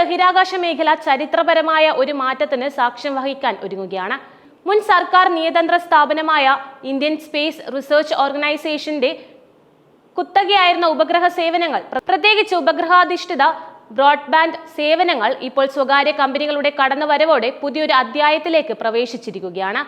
ബഹിരാകാശ മേഖല ചരിത്രപരമായ ഒരു മാറ്റത്തിന് സാക്ഷ്യം വഹിക്കാൻ ഒരുങ്ങുകയാണ്. മുൻ സർക്കാർ നിയതന്ത്ര സ്ഥാപനമായ ഇന്ത്യൻ സ്പേസ് റിസർച്ച് ഓർഗനൈസേഷന്റെ കുത്തകയായിരുന്ന ഉപഗ്രഹ സേവനങ്ങൾ പ്ര- പ്രത്യേകിച്ച് ഉപഗ്രഹാധിഷ്ഠിത ബ്രോഡ്ബാൻഡ് സേവനങ്ങൾ ഇപ്പോൾ സ്വകാര്യ കമ്പനികളുടെ കടന്നുവരവോടെ പുതിയൊരു അധ്യായത്തിലേക്ക് പ്രവേശിച്ചിരിക്കുകയാണ്.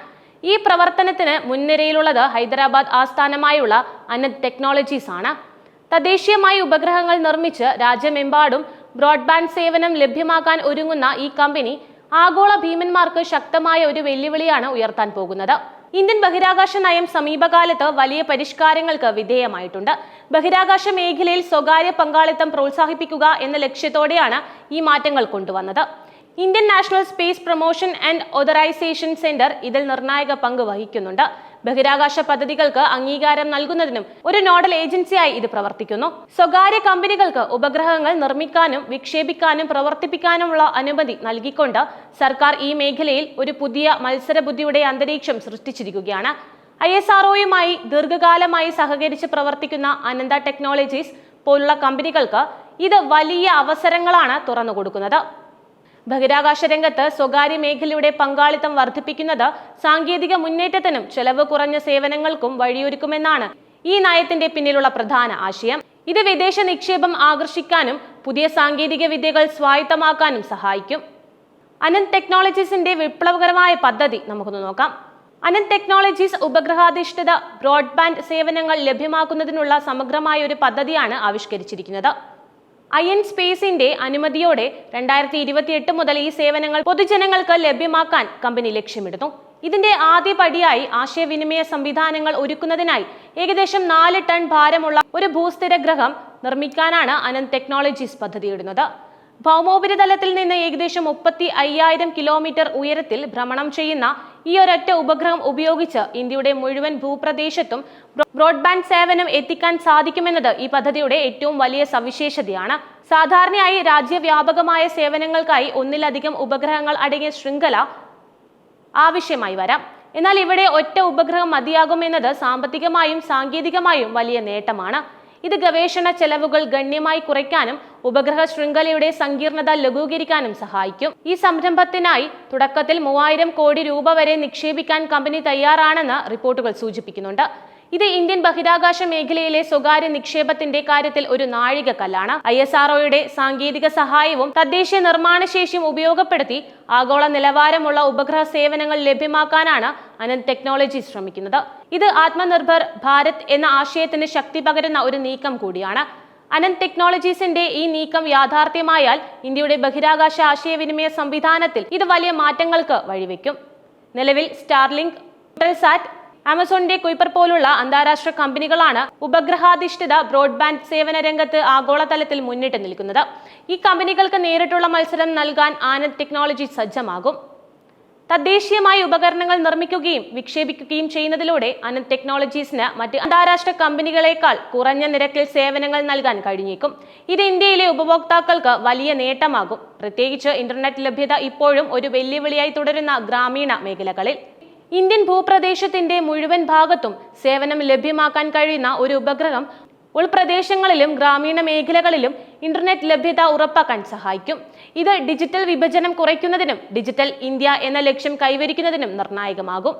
ഈ പ്രവർത്തനത്തിന് മുൻനിരയിലുള്ളത് ഹൈദരാബാദ് ആസ്ഥാനമായുള്ള അനന്ത് ടെക്നോളജീസ് ആണ് തദ്ദേശീയമായി ഉപഗ്രഹങ്ങൾ നിർമ്മിച്ച് രാജ്യമെമ്പാടും ബ്രോഡ്ബാൻഡ് സേവനം ലഭ്യമാക്കാൻ ഒരുങ്ങുന്ന ഈ കമ്പനി ആഗോള ഭീമന്മാർക്ക് ശക്തമായ ഒരു വെല്ലുവിളിയാണ് ഉയർത്താൻ പോകുന്നത്. ഇന്ത്യൻ ബഹിരാകാശ നയം സമീപകാലത്ത് വലിയ പരിഷ്കാരങ്ങൾക്ക് വിധേയമായിട്ടുണ്ട്. ബഹിരാകാശ മേഖലയിൽ സ്വകാര്യ പങ്കാളിത്തം പ്രോത്സാഹിപ്പിക്കുക എന്ന ലക്ഷ്യത്തോടെയാണ് ഈ മാറ്റങ്ങൾ കൊണ്ടുവന്നത്. Indian National Space Promotion and Authorisation Centre ഇതിൽ നിർണായക പങ്ക് വഹിക്കുന്നുണ്ട്. ബഹിരാകാശ പദ്ധതികൾക്ക് അംഗീകാരം നൽകുന്നതിനും ഒരു നോഡൽ ഏജൻസിയായി ഇത് പ്രവർത്തിക്കുന്നു. സ്വകാര്യ കമ്പനികൾക്ക് ഉപഗ്രഹങ്ങൾ നിർമ്മിക്കാനും വിക്ഷേപിക്കാനും പ്രവർത്തിപ്പിക്കാനുമുള്ള അനുമതി നൽകിക്കൊണ്ട് സർക്കാർ ഈ മേഖലയിൽ ഒരു പുതിയ മത്സരബുദ്ധിയുടെ അന്തരീക്ഷം സൃഷ്ടിച്ചിരിക്കുകയാണ്. ഐ എസ് ആർഒയുമായി ദീർഘകാലമായി സഹകരിച്ച് പ്രവർത്തിക്കുന്ന അനന്ത ടെക്നോളജീസ് പോലുള്ള കമ്പനികൾക്ക് ഇത് വലിയ അവസരങ്ങളാണ് തുറന്നു കൊടുക്കുന്നത് ബഹിരാകാശ രംഗത്ത് സ്വകാര്യ മേഖലയുടെ പങ്കാളിത്തം വർദ്ധിപ്പിക്കുന്നത് സാങ്കേതിക മുന്നേറ്റത്തിനും ചെലവ് കുറഞ്ഞ സേവനങ്ങൾക്കും വഴിയൊരുക്കുമെന്നാണ് ഈ നയത്തിന്റെ പിന്നിലുള്ള പ്രധാന ആശയം. ഇത് വിദേശ നിക്ഷേപം ആകർഷിക്കാനും പുതിയ സാങ്കേതിക വിദ്യകൾ സ്വായത്തമാക്കാനും സഹായിക്കും. അനന്ത് ടെക്നോളജീസിന്റെ വിപ്ലവകരമായ പദ്ധതി നമുക്കൊന്ന് നോക്കാം. അനന്ത് ടെക്നോളജീസ് ഉപഗ്രഹാധിഷ്ഠിത ബ്രോഡ്ബാൻഡ് സേവനങ്ങൾ ലഭ്യമാക്കുന്നതിനുള്ള സമഗ്രമായ ഒരു പദ്ധതിയാണ് ആവിഷ്കരിച്ചിരിക്കുന്നത്. ഐ എൻ സ്പേസിന്റെ അനുമതിയോടെ രണ്ടായിരത്തി ഇരുപത്തിയെട്ട് മുതൽ ഈ സേവനങ്ങൾ പൊതുജനങ്ങൾക്ക് ലഭ്യമാക്കാൻ കമ്പനി ലക്ഷ്യമിടുന്നു. ഇതിന്റെ ആദ്യ പടിയായി ആശയവിനിമയ സംവിധാനങ്ങൾ ഒരുക്കുന്നതിനായി ഏകദേശം നാല് ടൺ ഭാരമുള്ള ഒരു ഭൂസ്ഥിര ഗ്രഹം നിർമ്മിക്കാനാണ് അനന്ത് ടെക്നോളജീസ് പദ്ധതിയിടുന്നത്. ഭൗമോപരിതലത്തിൽ നിന്ന് ഏകദേശം മുപ്പത്തി അയ്യായിരം കിലോമീറ്റർ ഉയരത്തിൽ ഭ്രമണം ചെയ്യുന്ന ഈ ഒരൊറ്റ ഉപഗ്രഹം ഉപയോഗിച്ച് ഇന്ത്യയുടെ മുഴുവൻ ഭൂപ്രദേശത്തും ബ്രോഡ്ബാൻഡ് സേവനം എത്തിക്കാൻ സാധിക്കുമെന്നത് ഈ പദ്ധതിയുടെ ഏറ്റവും വലിയ സവിശേഷതയാണ്. സാധാരണയായി രാജ്യവ്യാപകമായ സേവനങ്ങൾക്കായി ഒന്നിലധികം ഉപഗ്രഹങ്ങൾ അടങ്ങിയ ശൃംഖല ആവശ്യമായി വരാം. എന്നാൽ ഇവിടെ ഒറ്റ ഉപഗ്രഹം മതിയാകുമെന്നത് സാമ്പത്തികമായും സാങ്കേതികമായും വലിയ നേട്ടമാണ്. ഇത് ഗവേഷണ ചെലവുകൾ ഗണ്യമായി കുറയ്ക്കാനും ഉപഗ്രഹ ശൃംഖലയുടെ സങ്കീർണത ലഘൂകരിക്കാനും സഹായിക്കും. ഈ സംരംഭത്തിനായി തുടക്കത്തിൽ മൂവായിരം കോടി രൂപ വരെ നിക്ഷേപിക്കാൻ കമ്പനി തയ്യാറാണെന്ന് റിപ്പോർട്ടുകൾ സൂചിപ്പിക്കുന്നുണ്ട്. ഇത് ഇന്ത്യൻ ബഹിരാകാശ മേഖലയിലെ സ്വകാര്യ നിക്ഷേപത്തിന്റെ കാര്യത്തിൽ ഒരു നാഴികക്കല്ലാണ്. ഐ എസ് സാങ്കേതിക സഹായവും തദ്ദേശീയ നിർമ്മാണ ശേഷിയും ഉപയോഗപ്പെടുത്തി ആഗോള നിലവാരമുള്ള ഉപഗ്രഹ സേവനങ്ങൾ ലഭ്യമാക്കാനാണ് അനന്ത് ടെക്നോളജി ശ്രമിക്കുന്നത്. ഇത് ആത്മനിർഭർ ഭാരത് എന്ന ആശയത്തിന് ശക്തി പകരുന്ന ഒരു നീക്കം കൂടിയാണ്. അനന്ത് ടെക്നോളജീസിന്റെ ഈ നീക്കം യാഥാർത്ഥ്യമായാൽ ഇന്ത്യയുടെ ബഹിരാകാശ ആശയവിനിമയ സംവിധാനത്തിൽ ഇത് വലിയ മാറ്റങ്ങൾക്ക് വഴിവെക്കും. നിലവിൽ സ്റ്റാർലിങ്ക് സാറ്റ് ആമസോണിന്റെ കുയ്പർ പോലുള്ള അന്താരാഷ്ട്ര കമ്പനികളാണ് ഉപഗ്രഹാധിഷ്ഠിത ബ്രോഡ്ബാൻഡ് സേവന രംഗത്ത് ആഗോളതലത്തിൽ മുന്നിട്ട് നിൽക്കുന്നത്. ഈ കമ്പനികൾക്ക് നേരിട്ടുള്ള മത്സരം നൽകാൻ ആനന്ദ് ടെക്നോളജി സജ്ജമാകും. തദ്ദേശീയമായ ഉപകരണങ്ങൾ നിർമ്മിക്കുകയും വിക്ഷേപിക്കുകയും ചെയ്യുന്നതിലൂടെ അനന്ത് ടെക്നോളജീസിന് മറ്റ് അന്താരാഷ്ട്ര കമ്പനികളെക്കാൾ കുറഞ്ഞ നിരക്കിൽ സേവനങ്ങൾ നൽകാൻ കഴിഞ്ഞേക്കും. ഇത് ഇന്ത്യയിലെ ഉപഭോക്താക്കൾക്ക് വലിയ നേട്ടമാകും. പ്രത്യേകിച്ച് ഇന്റർനെറ്റ് ലഭ്യത ഇപ്പോഴും ഒരു വെല്ലുവിളിയായി തുടരുന്ന ഗ്രാമീണ മേഖലകളിൽ. ഇന്ത്യൻ ഭൂപ്രദേശത്തിന്റെ മുഴുവൻ ഭാഗത്തും സേവനം ലഭ്യമാക്കാൻ കഴിയുന്ന ഒരു ഉപഗ്രഹം ഉൾപ്രദേശങ്ങളിലും ഗ്രാമീണ മേഖലകളിലും ഇന്റർനെറ്റ് ലഭ്യത ഉറപ്പാക്കാൻ സഹായിക്കും. ഇത് ഡിജിറ്റൽ വിഭജനം കുറയ്ക്കുന്നതിനും ഡിജിറ്റൽ ഇന്ത്യ എന്ന ലക്ഷ്യം കൈവരിക്കുന്നതിനും നിർണായകമാകും.